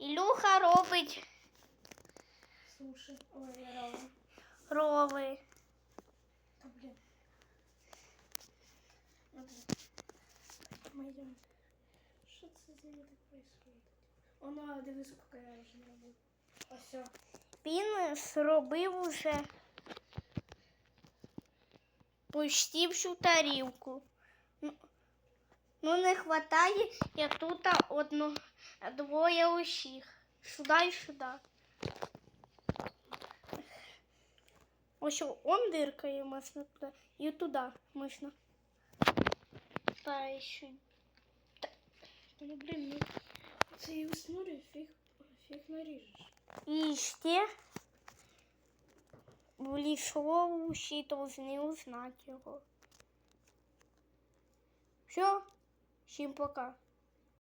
Ілюха робить Суши. Ой, рови. Блин. Ну, блин. Мы идем. Что это за так происходит? Оно, дивись, сколько я вже робив. А все. Він зробив уже почти всю тарілку. Ну, ну не вистачає, як тут одно, двоє усіх. Сюди і сюди. Ось он диркає можна туди. І туди можна. Та ще. Ну, блин, ну, це і уснури фіг, фіг наріжеш. І ще в лісову усі повинні узнати його. Все, всім пока.